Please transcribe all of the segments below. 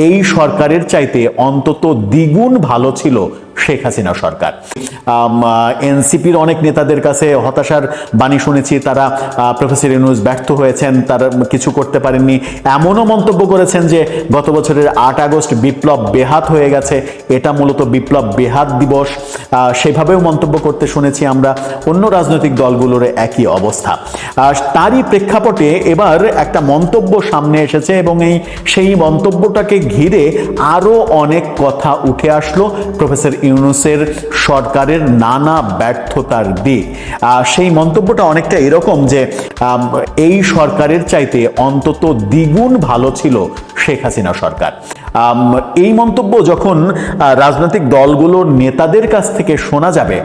এই সরকারের চাইতে অন্তত দ্বিগুণ ভালো ছিল শেখ হাসিনা সরকার। এনসিপির অনেক নেতাদের কাছে হতাশার বাণী শুনেছি, তারা প্রফেসর ইউনুস ব্যর্থ হয়েছেন, তারা কিছু করতে পারেননি। এমনও মন্তব্য করেছেন যে, গত বছরের আট আগস্ট বিপ্লব বেহাত হয়ে গেছে, এটা মূলত বিপ্লব বেহাত দিবস। সেভাবেও মন্তব্য করতে শুনেছি আমরা, অন্য রাজনৈতিক দলগুলোর একই অবস্থা। তারই প্রেক্ষাপটে এবার একটা মন্তব্য সামনে এসেছে এবং এই সেই মন্তব্যটাকে ঘিরে আরও অনেক কথা উঠে আসলো প্রফেসর ইউনুসের সরকারের নানা ব্যর্থতার দিক। সেই মন্তব্যটা অনেকটা এরকম যে এই সরকারের চাইতে অন্তত দ্বিগুণ ভালো ছিল শেখ হাসিনা সরকার। এই মন্তব্য যখন রাজনৈতিক দলগুলোর নেতাদের কাছ থেকে শোনা যাবে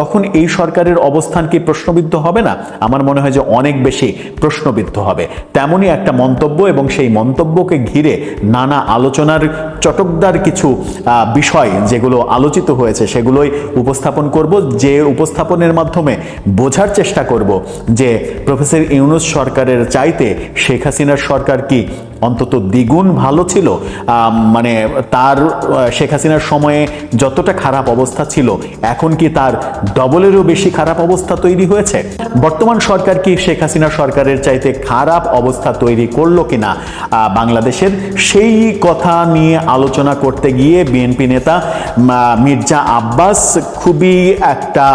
তখন এই সরকারের অবস্থান কি প্রশ্নবিদ্ধ হবে না? আমার মনে হয় যে অনেক বেশি প্রশ্নবিদ্ধ হবে। তেমনই একটা মন্তব্য এবং সেই মন্তব্যকে ঘিরে নানা আলোচনার চটকদার কিছু বিষয় যেগুলো আলোচিত হয়েছে সেগুলোই উপস্থাপন করব। যে উপস্থাপনের মাধ্যমে বোঝার চেষ্টা করব যে প্রফেসর ইউনুস সরকারের চাইতে শেখ হাসিনার সরকার কি অন্তত দ্বিগুণ ভালো ছিল। মানে তার শেখ হাসিনার সময়ে যতটা খারাপ অবস্থা ছিল, এখন কি তার ডবলেরও বেশি খারাপ অবস্থা তৈরি হয়েছে? বর্তমান সরকার কি শেখ হাসিনা সরকারের চাইতে খারাপ অবস্থা তৈরি করল কিনা? বাংলাদেশের সেই কথা নিয়ে আলোচনা করতে গিয়ে বিএনপি নেতা মির্জা আব্বাস খুবই একটা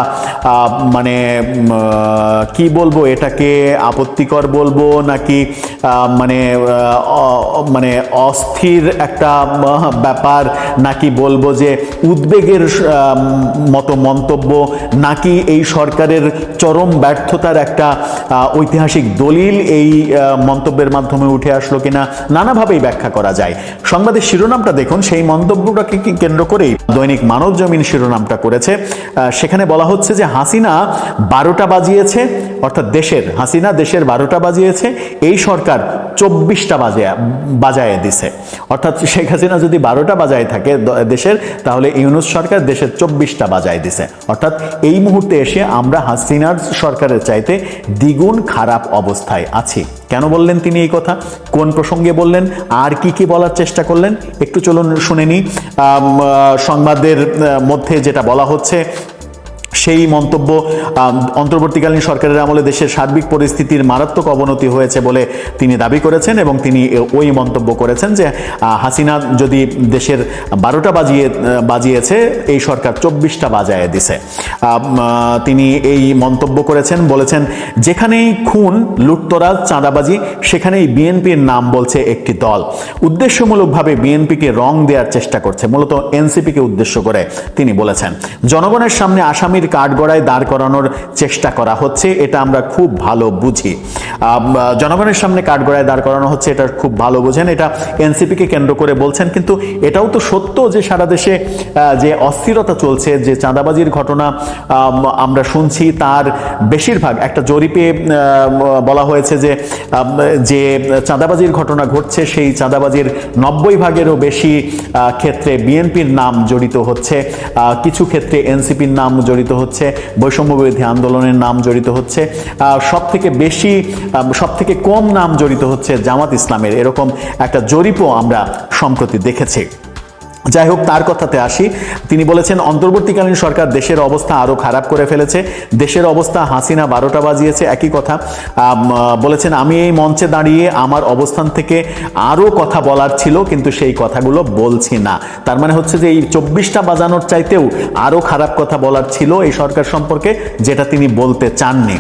মানে কি বলব এটাকে, আপত্তিকর বলব নাকি মানে মানে অস্থির একটা ব্যাপার নাকি বলব যে উদ্বেগের মতো মন্তব্য নাকি এই সরকারের চরম ব্যর্থতার একটা ঐতিহাসিক দলিল এই মন্তব্যের মাধ্যমে উঠে আসলো কিনা নানাভাবেই ব্যাখ্যা করা যায়। সংবাদের শিরোনামটা দেখুন, সেই মন্তব্যটাকে কেন্দ্র করেই দৈনিক মানব জমিন শিরোনামটা করেছে। সেখানে বলা হচ্ছে যে হাসিনা বারোটা বাজিয়েছে, অর্থাৎ দেশের, হাসিনা দেশের বারোটা বাজিয়েছে, এই সরকার চব্বিশটা বাজে বাজায় দিছে। অর্থাৎ শেখ হাসিনা যদি বারোটা বাজায় থাকে দেশের, তাহলে ইউনুস সরকার দেশের চব্বিশটা বাজায় দিছে। অর্থাৎ এই মুহূর্তে এসে আমরা হাসিনার সরকারের চাইতে দ্বিগুণ খারাপ অবস্থায় আছি। কেন বললেন তিনি এই কথা? কোন প্রসঙ্গে বললেন? আর কি কি বলার চেষ্টা করলেন? একটু চলুন শুনে নিই। সংবাদের মধ্যে যেটা বলা হচ্ছে সেই মন্তব্য অন্তর্বর্তীকালীন সরকারের আমলে দেশের সার্বিক পরিস্থিতির মারাত্মক অবনতি হয়েছে বলে তিনি দাবি করেছেন এবং তিনি ওই মন্তব্য করেছেন যে হাসিনা যদি দেশের বারোটা বাজিয়ে বাজিয়েছে, এই সরকার চব্বিশটা বাজায় দিছে। তিনি এই মন্তব্য করেছেন, বলেছেন, যেখানেই খুন, লুটতরাজ, চাঁদাবাজি, সেখানেই বিএনপির নাম বলছে একটি দল। উদ্দেশ্যমূলকভাবে বিএনপিকে রং দেওয়ার চেষ্টা করছে। মূলত এনসিপিকে উদ্দেশ্য করে তিনি বলেছেন। জনগণের সামনে আসামির কাঠগড়ায় দাঁড় করানোর চেষ্টা করা হচ্ছে, এটা আমরা খুব ভালো বুঝি। জনগণের সামনে কাঠগড়ায় দাঁড় করানো হচ্ছে, এটা খুব ভালো বোঝেন, এটা এনসিপিকে কেন্দ্র করে বলছেন, কিন্তু এটাও তো সত্য যে সারা দেশে যে অস্থিরতা চলছে, যে চাঁদাবাজির ঘটনা আমরা শুনছি, তার বেশিরভাগ একটা জরিপে বলা হয়েছে যে যে চাঁদাবাজির ঘটনা ঘটছে, সেই চাঁদাবাজির নব্বই ভাগেরও বেশি ক্ষেত্রে বিএনপির নাম জড়িত হচ্ছে কিছু ক্ষেত্রে এনসিপির নাম জড়িত হচ্ছে বৈষম্য বিরোধী আন্দোলনের নাম জড়িত হচ্ছে। সব থেকে বেশি সব থেকে কম নাম জড়িত হচ্ছে জামাত ইসলামের। এরকম একটা জরিপও আমরা সম্প্রতি দেখেছি। যাই হোক, তার কথাতে আসি। তিনি বলেছেন, অন্তর্বর্তীকালীন সরকার দেশের অবস্থা আরও খারাপ করে ফেলেছে। দেশের অবস্থা হাসিনা বারোটা বাজিয়েছে, একই কথা। বলেছেন, আমি এই মঞ্চে দাঁড়িয়ে আমার অবস্থান থেকে আরও কথা বলার ছিল, কিন্তু সেই কথাগুলো বলছি না। তার মানে হচ্ছে যে, এই চব্বিশটা বাজানোর চাইতেও আরও খারাপ কথা বলার ছিল এই সরকার সম্পর্কে, যেটা তিনি বলতে চাননি।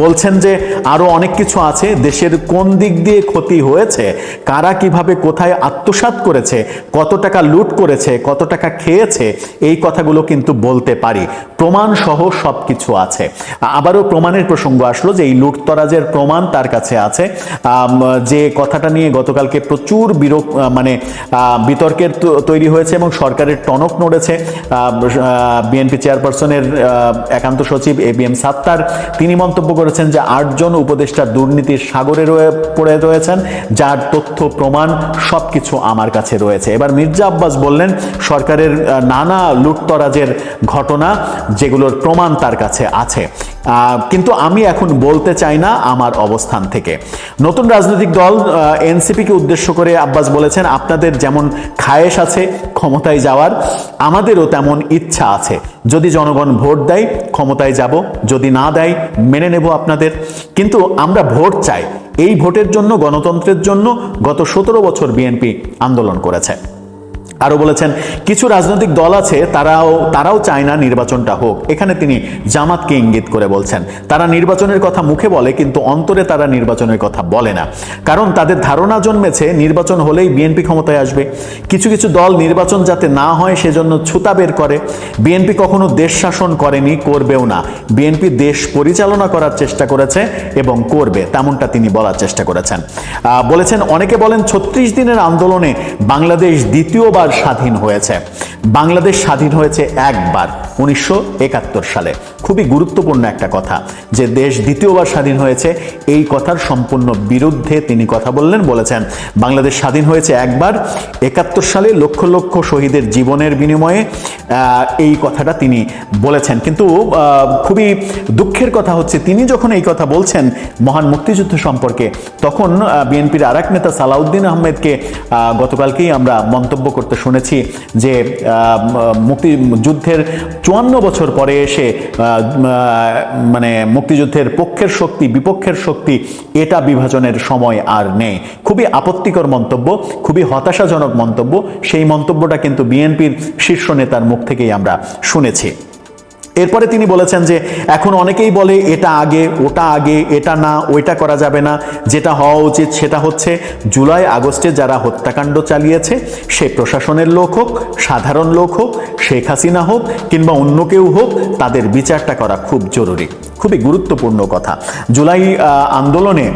বলছেন যে আরও অনেক কিছু আছে, দেশের কোন দিক দিয়ে ক্ষতি হয়েছে, কারা কীভাবে কোথায় আত্মসাৎ করেছে কত টাকা লুট করেছে, কত টাকা খেয়েছে, এই কথাগুলো কিন্তু বলতে পারি। প্রমাণ সহ সব কিছু আছে। আবারও প্রমাণের প্রসঙ্গ আসলো যে এই লুটতরাজের প্রমাণ তার কাছে আছে। যে কথাটা নিয়ে গতকালকে প্রচুর বিরোগ মানে বিতর্কের তৈরি হয়েছে এবং সরকারের টনক নড়েছে। বিএনপি চেয়ারপারসনের একান্ত সচিব এ বি এম সাত্তার, তিনি মন্তব্য করেছেন যে আটজন উপদেষ্টা দুর্নীতির সাগরে রয়ে, পড়ে রয়েছেন, যার তথ্য, প্রমাণ সবকিছু আমার কাছে রয়েছে। এবার মির্জা আব্বাস বললেন সরকারের নানা লুটতরাজের ঘটনা যেগুলোর প্রমাণ তার কাছে আছে। কিন্তু আমি এখন বলতে চাই না আমার অবস্থান থেকে। নতুন রাজনৈতিক দল এনসিপিকে উদ্দেশ্য করে আব্বাস বলেছেন, আপনাদের যেমন খায়েশ আছে, ক্ষমতায় যাওয়ার, আমাদেরও তেমন ইচ্ছা আছে। যদি জনগণ ভোট দেয়, ক্ষমতায় যাব, যদি না দেয়, মেনে নেব আপনাদের। কিন্তু আমরা ভোট চাই। এই ভোটের জন্য, গণতন্ত্রের জন্য গত সতেরো বছর বিএনপি আন্দোলন করেছে। আরও বলেছেন, কিছু রাজনৈতিক দল আছে, তারাও তারাও চায় না নির্বাচনটা হোক। এখানে তিনি জামাতকে ইঙ্গিত করে বলছেন, তারা নির্বাচনের কথা মুখে বলে, কিন্তু অন্তরে তারা নির্বাচনের কথা বলে না। কারণ তাদের ধারণা জন্মেছে, নির্বাচন হলেই বিএনপি ক্ষমতায় আসবে। কিছু কিছু দল নির্বাচন যাতে না হয়, সেজন্য ছুতা বের করে। বিএনপি কখনো দেশ শাসন করেনি, করবেও না। বিএনপি দেশ পরিচালনা করার চেষ্টা করেছে এবং করবে, তেমনটা তিনি বলার চেষ্টা করেছেন। বলেছেন, অনেকে বলেন, ছত্রিশ দিনের আন্দোলনে বাংলাদেশ দ্বিতীয়বার স্বাধীন হয়েছে। বাংলাদেশ স্বাধীন হয়েছে একবার উনিশশো একাত্তর সালে। খুবই গুরুত্বপূর্ণ একটা কথা যে দেশ দ্বিতীয়বার স্বাধীন হয়েছে এই কথার সম্পূর্ণ বিরুদ্ধে তিনি কথা বললেন বলেছেন বাংলাদেশ স্বাধীন হয়েছে একবার একাত্তর সালে লক্ষ লক্ষ শহীদের জীবনের বিনিময়ে এই কথাটা তিনি বলেছেন। কিন্তু খুবই দুঃখের কথা হচ্ছে তিনি যখন এই কথা বলছেন মহান মুক্তিযুদ্ধ সম্পর্কে তখন বিএনপির আর এক নেতা সালাউদ্দিন আহমেদকে আহ, গতকালকেই আমরা মন্তব্য করতে শুনেছি যে আহ, মুক্তিযুদ্ধের চুয়ান্ন বছর পরে এসে মানে মুক্তিযুদ্ধের পক্ষের শক্তি বিপক্ষের শক্তি এটা বিভাজনের সময় আর নেই। খুবই আপত্তিকর মন্তব্য খুবই হতাশাজনক মন্তব্য। সেই মন্তব্যটা কিন্তু বিএনপির শীর্ষ নেতার মুখ থেকেই আমরা শুনেছি। এরপরে তিনি বলেছেন যে, এখন অনেকেই বলে, এটা আগে, ওটা আগে, এটা না, ওইটা করা যাবে না। যেটা হওয়া উচিত সেটা হচ্ছে, জুলাই আগস্টে যারা হত্যাকাণ্ড চালিয়েছে, সে প্রশাসনের লোক হোক, সাধারণ লোক হোক, শেখ হাসিনা হোক, কিংবা অন্য কেউ হোক, তাদের বিচারটা করা খুব জরুরি। খুবই গুরুত্বপূর্ণ কথা। জুলাই আন্দোলনে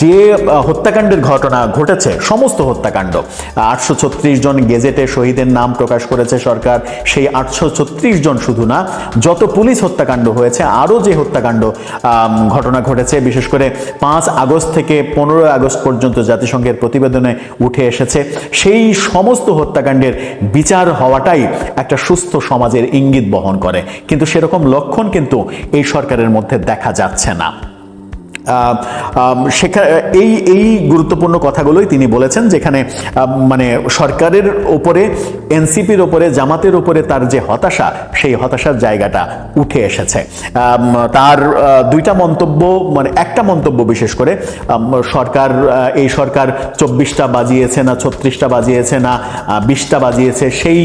যে হত্যাকাণ্ডের ঘটনা ঘটেছে, সমস্ত হত্যাকাণ্ড, আটশো ছত্রিশ জন গেজেটে শহীদের নাম প্রকাশ করেছে সরকার, সেই আটশো ছত্রিশ জন শুধু না, যত পুলিশ হত্যাকাণ্ড হয়েছে, আরও যে হত্যাকাণ্ড ঘটনা ঘটেছে, বিশেষ করে পাঁচ আগস্ট থেকে পনেরোই আগস্ট পর্যন্ত জাতিসংঘের প্রতিবেদনে উঠে এসেছে, সেই সমস্ত হত্যাকাণ্ডের বিচার হওয়াটাই একটা সুস্থ সমাজের ইঙ্গিত বহন করে। কিন্তু সেরকম লক্ষণ কিন্তু এই সরকারের মধ্যে দেখা যাচ্ছে না। আহ, আম, সেখা এই এই গুরুত্বপূর্ণ কথাগুলোই তিনি বলেছেন যেখানে মানে সরকারের ওপরে এনসিপির ওপরে জামাতের ওপরে তার যে হতাশা সেই হতাশার জায়গাটা উঠে এসেছে। তার দুইটা মন্তব্য মানে একটা মন্তব্য বিশেষ করে সরকার এই সরকার চব্বিশটা বাজিয়েছে না ছত্রিশটা বাজিয়েছে না বিশটা বাজিয়েছে সেই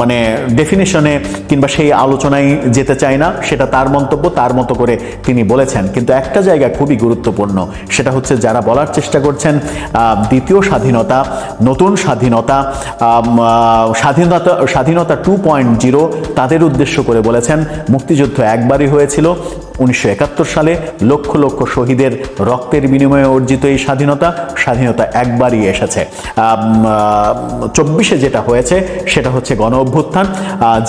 মানে ডেফিনেশনে কিংবা সেই আলোচনায় যেতে চায় না সেটা তার মন্তব্য তার মতো করে তিনি বলেছেন। কিন্তু একটা জায়গা খুবই গুরুত্বপূর্ণ। সেটা হচ্ছে যারা বলার চেষ্টা করছেন দ্বিতীয় স্বাধীনতা, নতুন স্বাধীনতা স্বাধীনতা স্বাধীনতা টু পয়েন্ট জিরো তাদের উদ্দেশ্য করে বলেছেন, মুক্তিযুদ্ধ একবারই হয়েছিল। উনিশশো একাত্তর সালে লক্ষ লক্ষ শহীদের রক্তের বিনিময়ে অর্জিত এই স্বাধীনতা স্বাধীনতা একবারই এসেছে। চব্বিশে যেটা হয়েছে, সেটা হচ্ছে গণ অভ্যুত্থান।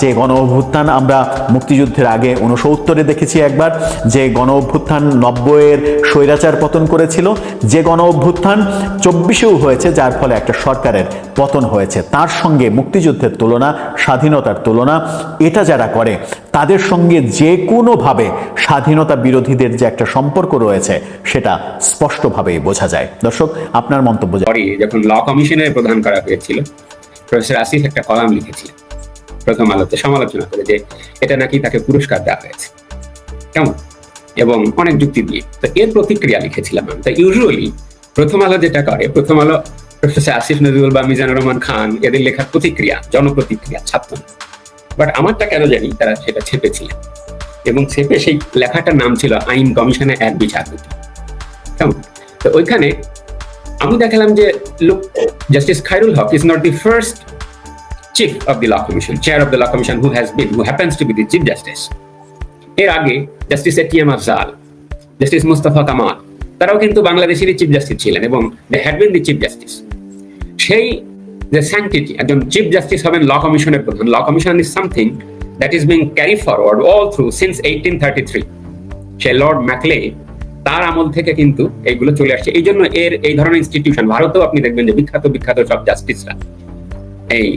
যে গণ অভ্যুত্থান আমরা মুক্তিযুদ্ধের আগে উনসত্তরে দেখেছি একবার, যে গণ অভ্যুত্থান নব্বইয়ের স্বৈরাচার পতন করেছিল। যে গণ অভ্যুত্থান চব্বিশেও হয়েছে, যার ফলে একটা সরকারের পতন হয়েছে। তার সঙ্গে মুক্তিযুদ্ধের তুলনা, স্বাধীনতার তুলনা, এটা যারা করে তাদের সঙ্গে যে কোনোভাবে স্বাধীনতা বিরোধীদের যে একটা সম্পর্ক রয়েছে, সেটা স্পষ্টভাবেই বোঝা যায়। দর্শক, আপনার মন্তব্য যখন ল কমিশনের প্রধান করা হয়েছিল, প্রফেসর আসিফ একটা কলাম লিখেছিলেন। প্রথম আলোতে সমালোচনা করে যে এটা নাকি তাকে পুরস্কার দেওয়া হয়েছে। কেমন? এবং অনেক যুক্তি দিয়ে। তো এর প্রতিক্রিয়া লিখেছিলাম আমি। তো ইউজুয়ালি প্রথম আলো যেটা করে, প্রথম আলো প্রফেসর আসিফ নজরুল বা মিজানুর রহমান খান, এদের লেখার প্রতিক্রিয়া, জনপ্রতিক্রিয়া ছাত্র বাট আমারটা কেন জানি তারা সেটা ছেপেছিলেন এবং ছেপে সেই লেখাটার নাম ছিল আইন কমিশনে এক বিচারপতি। কেমন? তো ওইখানে আমি দেখালাম যে look, justice Khairul Haque is not the first chief of the law commission chair of the law commission who has been who happens to be the chief justice এর আগে justice ATM Afzal, justice Mustafa Kamal, তারাও কিন্তু বাংলাদেশেরই chief justice ছিলেন এবং they had been the chief justice সেই যে sanctity একজন চিফ জাস্টিস হবেন ল কমিশনের প্রধান law commission is something that is being carry forward all through since eighteen thirty three say lord Macaulay তার আমল থেকে কিন্তু এইগুলো চলে আসছে। এই জন্য এর এই ধরনের ইনস্টিটিউশন ভারতেও আপনি দেখবেন যে বিখ্যাত বিখ্যাত সব জাস্টিসরা এই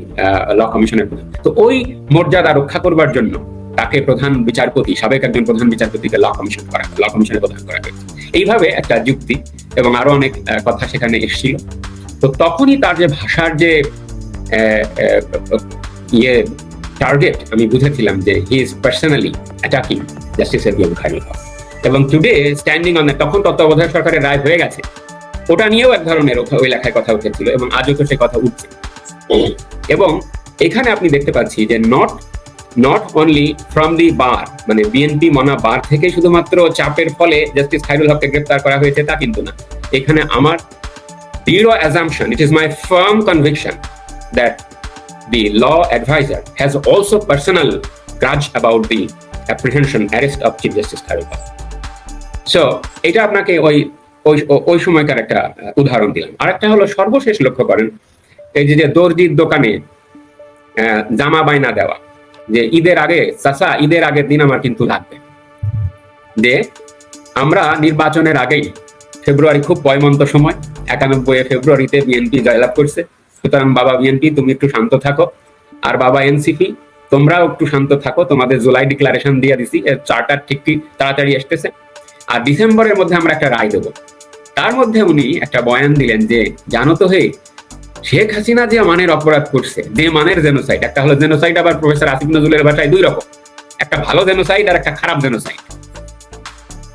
ল কমিশনের প্রধান তো ওই মর্যাদা রক্ষা করবার জন্য তাকে প্রধান বিচারপতি, সাবেক একজন প্রধান বিচারপতিকে ল কমিশন করা ল কমিশনে প্রধান করা হয়েছে। এইভাবে একটা যুক্তি এবং আরও অনেক কথা সেখানে এসেছিল। তো তখনই তার যে ভাষার যে ইয়ে টার্গেট আমি বুঝেছিলাম যে he is personally attacking justice ABM Khairul Haque এবং টুডে স্ট্যান্ডিং অন তখন তত্ত্বাবধায়ক সরকারের রায় হয়ে গেছে। ওটা নিয়েও এক ধরনের ওই লেখায় কথা উঠেছিল এবং আজও তো সে কথা উঠছে। এবং এখানে আপনি দেখতে পাচ্ছি যে not not only from the bar মানে বিএনপি মনা বার থেকে শুধুমাত্র চাপের ফলে জাস্টিস খাইরুল হককে গ্রেপ্তার করা হয়েছে তা কিন্তু না। এখানে আমার zero assumption. It is my firm conviction that the law advisor has also personal grudge about the apprehension, arrest of chief justice Khairul so এটা আপনাকে ওই ওই সময়কার একটা উদাহরণ দিলাম। আরেকটা হলো, সর্বশেষ লক্ষ্য করেন, এই যে দর্জির দোকানে জামা বাইনা দেওয়া, যে ঈদের আগে, চাচা, ঈদের আগের দিন আমার কিন্তু লাগবে। যে আমরা নির্বাচনের আগেই, ফেব্রুয়ারি খুব পয়মন্ত সময় একানব্বই ফেব্রুয়ারিতে বিএনপি জয়লাভ করছে। সুতরাং বাবা বিএনপি তুমি একটু শান্ত থাকো। আর বাবা এনসিপি তোমরাও একটু শান্ত থাকো। তোমাদের জুলাই ডিক্লারেশন দিয়ে দিছি। এর চার্টার ঠিক তাড়াতাড়ি আসতেছে। আর ডিসেম্বরের মধ্যে আমরা একটা রায় দেবো। তার মধ্যে উনি একটা বয়ান দিলেন যে, জানো তো হে, শেখ হাসিনা যে মানের অপরাধ করছে, যে মানের জেনোসাইড, একটা হলো জেনোসাইড, আবার প্রফেসর আসিফ নজরুলের ভাষায় দুই রকম। একটা ভালো জেনোসাইড আর একটা খারাপ জেনোসাইড।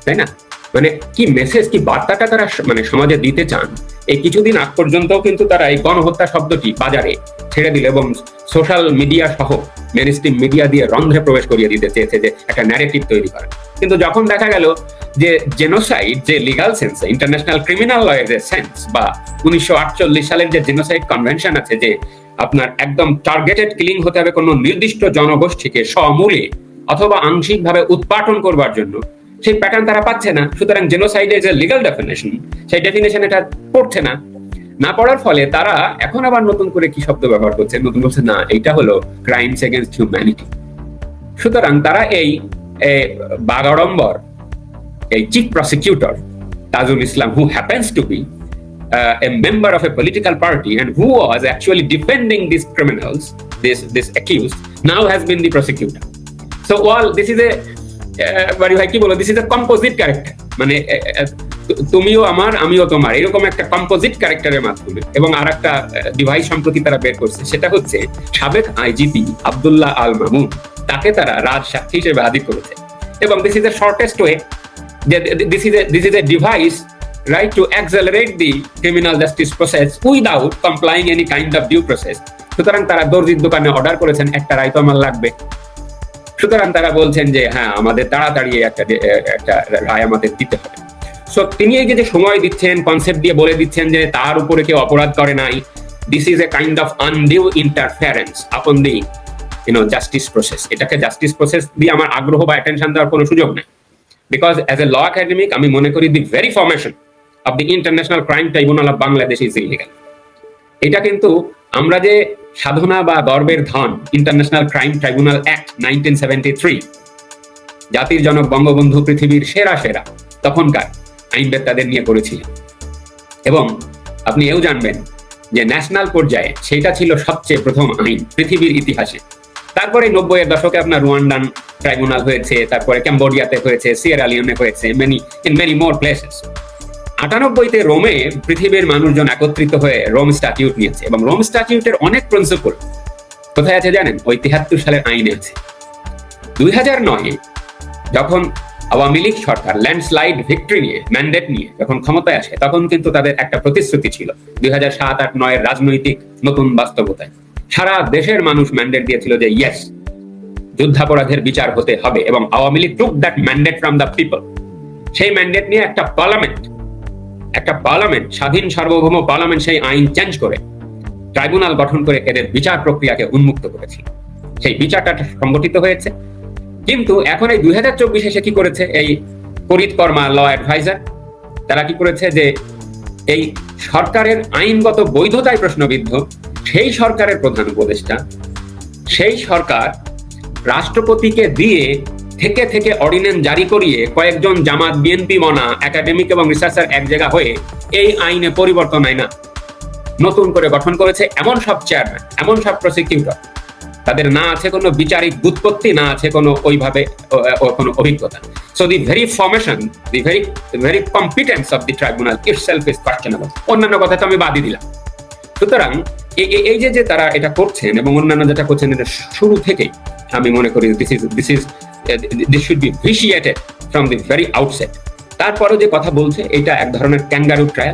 তাই না? মানে কি মেসেজ কি বার্তাটা তারা মানে সমাজে দিতে চান? এই কিছুদিন আগ পর্যন্ত কিন্তু তারা এই গণহত্যা শব্দটি বাজারে ছেড়ে দিল এবং সোশ্যাল মিডিয়া সহ মেনস্ট্রিম মিডিয়া দিয়ে রন্ধ্রে প্রবেশ করিয়ে দিতে চেয়েছে যে একটা ন্যারেটিভ তৈরি করে। কিন্তু যখন দেখা গেল যে জেনোসাইড যে লিগাল সেন্স ইন্টারন্যাশনাল ক্রিমিনাল লয়ের যে সেন্স বা উনিশশো সালের যে জেনোসাইড কনভেনশন আছে যে আপনার একদম টার্গেটেড কিলিং হতে হবে কোনো নির্দিষ্ট জনগোষ্ঠীকে সমূলে অথবা আংশিকভাবে উৎপাটন করবার জন্য সেই প্যাটার্ন তারা পাচ্ছে না। সুতরাং জেনোসাইডের যে লিগাল ডেফিনেশন সেই ডেফিনেশন এটা পড়ছে না। না পড়ার ফলে তারা এখন আবার নতুন করে কি শব্দ ব্যবহার করছে? নতুন বলছে না এটা হলো ক্রাইমস এগেনস্ট হিউম্যানিটি সুতরাং তারা এই বাগাড়ম্বর এই chief prosecutor Tajul Islam who happens to be a member of a political party and who was actually defending these criminals, this this accused, now has been the prosecutor. So while is a ah, বাড়ি ভাই, কি বলো? This is composite character মানে তুমিও আমার, আমিও তোমার। এরকম একটা কম্পোজিট ক্যারেক্টারের মাধ্যমে। এবং আর একটা ডিভাইস সম্প্রতি তারা বের করছে, সেটা হচ্ছে সাবেক আইজিপি আব্দুল্লাহ আল মামুন। তাকে তারা রাজ সাক্ষী হিসেবে করেছে। এবং this is a shortest way this is a this is a device সুতরাং তারা দর্জির দোকানে অর্ডার করেছেন, একটা রায় আমার লাগবে। সুতরাং তারা বলছেন যে হ্যাঁ আমাদের তাড়াতাড়ি একটা একটা রায় আমাদের দিতে হবে। সো তিনি এই যে সময় দিচ্ছেন কনসেপ্ট দিয়ে বলে দিচ্ছেন যে, তার উপরে কেউ অপরাধ করে নাই। This is a kind of undue interference upon the you know justice process এটাকে জাস্টিস প্রসেস দিয়ে আমার আগ্রহ বা অ্যাটেনশন দেওয়ার কোনো সুযোগ নেই। Because as a law academic আমি মনে করি the very formation of the international crime tribunal of Bangladesh is illegal এটা কিন্তু আমরা যে সাধনা বা গর্বের ধন international crime tribunal act nineteen জাতির জনক বঙ্গবন্ধু পৃথিবীর সেরা সেরা, তখনকার আইনবেত্তাদের নিয়ে করেছিলেন এবং আপনি এও জানবেন যে ন্যাশনাল পর্যায়ে সেটা ছিল সবচেয়ে প্রথম আইন পৃথিবীর ইতিহাসে। তারপরে নব্বই এর দশকে আপনার রুয়ান্ডান ট্রাইব্যুনাল হয়েছে, তারপরে ক্যাম্বোডিয়াতে হয়েছে সিয়েরা লিওনে হয়েছে many in many more places আটানব্বইতে রোমে পৃথিবীর মানুষজন একত্রিত হয়ে রোম স্ট্যাটিউট নিয়েছে এবং রোম স্ট্যাটিউটের অনেক প্রিন্সিপল কোথায় আছে জানেন? ওই তিহাত্তর সালের আইনে আছে। দুই হাজার নয়ে, যখন আওয়ামী লীগ সরকার ল্যান্ডস্লাইড ভিক্টরি নিয়ে, ম্যান্ডেট নিয়ে যখন ক্ষমতায় আসে, তখন কিন্তু তাদের একটা প্রতিশ্রুতি ছিল দুই হাজার সাত, আট নয়ের রাজনৈতিক নতুন বাস্তবতায়। সারা দেশের মানুষ ম্যান্ডেট দিয়েছিল যে ইয়েস যুদ্ধাপরাধের বিচার হতে হবে এবং Awami League took that mandate from the people সেই ম্যান্ডেট নিয়ে একটা পার্লামেন্ট একটা পার্লামেন্ট, স্বাধীন সার্বভৌম পার্লামেন্ট সেই আইন চেঞ্জ করে, ট্রাইব্যুনাল গঠন করে এদের বিচার প্রক্রিয়াকে উন্মুক্ত করেছিল সেই বিচারটা সংগঠিত হয়েছে। কিন্তু এখন এই দুই হাজার চব্বিশে সে কি করেছে? এই করিত কর্মা ল অ্যাডভাইজার, তারা কি করেছে যে এই সরকারের আইনগত বৈধতায় প্রশ্নবিদ্ধ সেই সরকারের প্রধান উপদেষ্টা, সেই সরকার রাষ্ট্রপতিকে দিয়ে থেকে থেকে অর্ডিন্যান্স জারি করিয়ে কয়েকজন জামাত, বিএনপি, মনা, একাডেমিক এবং রিসার্চার এক জায়গা হয়ে এই আইনে পরিবর্তন আয় না নতুন করে গঠন করেছে এমন সব চেয়ারম্যান এমন সব প্রসিকিউটর তাদের না আছে কোনো বিচারিক বুৎপত্তি না আছে কোনো ওইভাবে কোনো অভিজ্ঞতা। So the very formation the very very competence of the tribunal itself is questionable অন্যান্য কথা তো আমি বাদই দিলাম। সুতরাং এই যে যে তারা এটা করছেন এবং অন্যান্য যেটা করছেন, এটা শুরু থেকেই আমি মনে করি this is this is this should be vitiated from the very outset তারপরে যে কথা বলছে, এটা এক ধরনের ক্যাঙ্গারু ট্রায়াল